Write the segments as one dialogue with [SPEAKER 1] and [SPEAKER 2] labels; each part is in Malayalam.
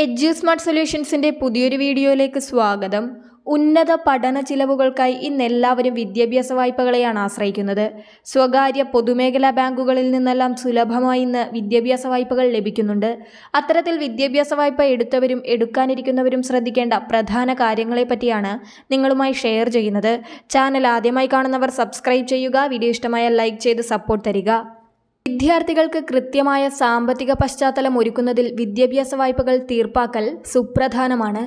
[SPEAKER 1] എഡ്യു സ്മാർട്ട് സൊല്യൂഷൻസിന്റെ പുതിയൊരു വീഡിയോയിലേക്ക് സ്വാഗതം. ഉന്നത പഠന ചിലവുകൾക്കായി ഇന്ന് എല്ലാവരും വിദ്യാഭ്യാസ വായ്പകളെയാണ് ആശ്രയിക്കുന്നത്. സ്വകാര്യ പൊതുമേഖലാ ബാങ്കുകളിൽ നിന്നെല്ലാം സുലഭമായി ഇന്ന് വിദ്യാഭ്യാസ വായ്പകൾ ലഭിക്കുന്നുണ്ട്. അത്തരത്തിൽ വിദ്യാഭ്യാസ വായ്പ എടുത്തവരും എടുക്കാനിരിക്കുന്നവരും ശ്രദ്ധിക്കേണ്ട പ്രധാന കാര്യങ്ങളെപ്പറ്റിയാണ് നിങ്ങളുമായി ഷെയർ ചെയ്യുന്നത്. ചാനൽ ആദ്യമായി കാണുന്നവർ സബ്സ്ക്രൈബ് ചെയ്യുക വീഡിയോ ഇഷ്ടമായാൽ ലൈക്ക് ചെയ്ത് സപ്പോർട്ട് തരിക. വിദ്യാർത്ഥികൾക്ക് കൃത്യമായ സാമ്പത്തിക പശ്ചാത്തലം ഒരുക്കുന്നതിൽ വിദ്യാഭ്യാസ വായ്പകൾ തീർപ്പാക്കൽ സുപ്രധാനമാണ്.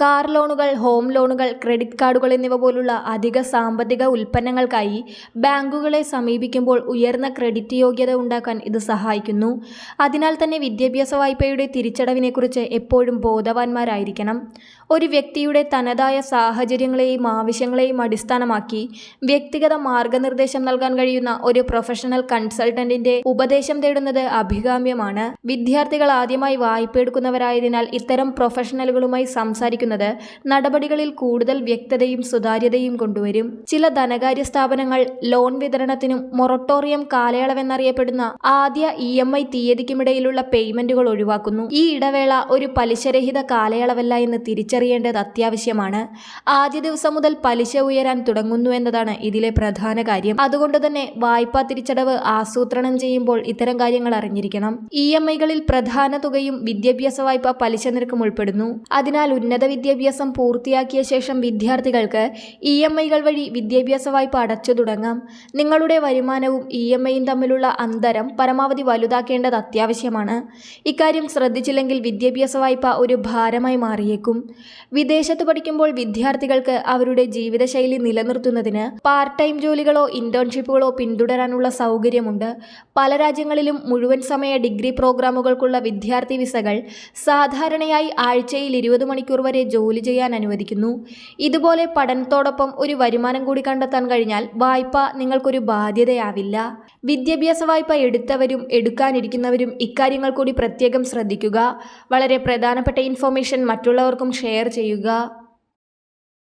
[SPEAKER 1] കാർ ലോണുകൾ ഹോം ലോണുകൾ ക്രെഡിറ്റ് കാർഡുകൾ എന്നിവ പോലുള്ള അധിക സാമ്പത്തിക ഉൽപ്പന്നങ്ങൾക്കായി ബാങ്കുകളെ സമീപിക്കുമ്പോൾ ഉയർന്ന ക്രെഡിറ്റ് യോഗ്യത ഉണ്ടാക്കാൻ ഇത് സഹായിക്കുന്നു. അതിനാൽ തന്നെ വിദ്യാഭ്യാസ വായ്പയുടെ തിരിച്ചടവിനെക്കുറിച്ച് എപ്പോഴും ബോധവാന്മാരായിരിക്കണം. ഒരു വ്യക്തിയുടെ തനതായ സാഹചര്യങ്ങളെയും ആവശ്യങ്ങളെയും അടിസ്ഥാനമാക്കി വ്യക്തിഗത മാർഗനിർദ്ദേശം നൽകാൻ കഴിയുന്ന ഒരു പ്രൊഫഷണൽ കൺസൾട്ടന്റിന്റെ ഉപദേശം തേടുന്നത് അഭികാമ്യമാണ്. വിദ്യാർത്ഥികൾ ആദ്യമായി വായ്പ എടുക്കുന്നവരായതിനാൽ ഇത്തരം പ്രൊഫഷണലുകളുമായി സംസാരിക്കുന്നത് നടപടികളിൽ കൂടുതൽ വ്യക്തതയും സുതാര്യതയും കൊണ്ടുവരും. ചില ധനകാര്യ സ്ഥാപനങ്ങൾ ലോൺ വിതരണത്തിനും മൊറട്ടോറിയം കാലയളവെന്നറിയപ്പെടുന്ന ആദ്യ ഇ എം ഐ തീയതിക്കുമിടയിലുള്ള പേയ്മെന്റുകൾ ഒഴിവാക്കുന്നു. ഈ ഇടവേള ഒരു പലിശരഹിത കാലയളവല്ല എന്ന് തിരിച്ചറിയേണ്ടത് അത്യാവശ്യമാണ്. ആദ്യ ദിവസം മുതൽ പലിശ ഉയരാൻ തുടങ്ങുന്നു എന്നതാണ് ഇതിലെ പ്രധാന കാര്യം. അതുകൊണ്ട് തന്നെ വായ്പാ തിരിച്ചടവ് ആസൂത്രണം ചെയ്യുമ്പോൾ ഇത്തരം കാര്യങ്ങൾ അറിഞ്ഞിരിക്കണം. ഇ എം ഐകളിൽ പ്രധാന തുകയും വിദ്യാഭ്യാസ വായ്പ പലിശ നിരക്കും ഉൾപ്പെടുന്നു. അതിനാൽ ഉന്നത വിദ്യാഭ്യാസം പൂർത്തിയാക്കിയ ശേഷം വിദ്യാർത്ഥികൾക്ക് ഇ എം ഐകൾ വഴി വിദ്യാഭ്യാസ വായ്പ അടച്ചു തുടങ്ങാം. നിങ്ങളുടെ വരുമാനവും ഇ എം ഐയും തമ്മിലുള്ള അന്തരം പരമാവധി വലുതാക്കേണ്ടത് അത്യാവശ്യമാണ്. ഇക്കാര്യം ശ്രദ്ധിച്ചില്ലെങ്കിൽ വിദ്യാഭ്യാസ വായ്പ ഒരു ഭാരമായി മാറിയേക്കും. വിദേശത്ത് പഠിക്കുമ്പോൾ വിദ്യാർത്ഥികൾക്ക് അവരുടെ ജീവിതശൈലി നിലനിർത്തുന്നതിന് പാർട്ട് ടൈം ജോലികളോ ഇന്റേൺഷിപ്പുകളോ പിന്തുടരാനുള്ള സൗകര്യമുണ്ട്. പല രാജ്യങ്ങളിലും മുഴുവൻ സമയ ഡിഗ്രി പ്രോഗ്രാമുകൾക്കുള്ള വിദ്യാർത്ഥി വിസകൾ സാധാരണയായി ആഴ്ചയിൽ ഇരുപത് മണിക്കൂർ വരെ ജോലി ചെയ്യാൻ അനുവദിക്കുന്നു. ഇതുപോലെ പഠനത്തോടൊപ്പം ഒരു വരുമാനം കൂടി കണ്ടെത്താൻ കഴിഞ്ഞാൽ വായ്പ നിങ്ങൾക്കൊരു ബാധ്യതയാവില്ല. വിദ്യാഭ്യാസ വായ്പ എടുത്തവരും എടുക്കാനിരിക്കുന്നവരും ഇക്കാര്യങ്ങൾ കൂടി പ്രത്യേകം ശ്രദ്ധിക്കുക. വളരെ പ്രധാനപ്പെട്ട ഇൻഫോർമേഷൻ മറ്റുള്ളവർക്കും ഷെയർ ചെയ്യുക.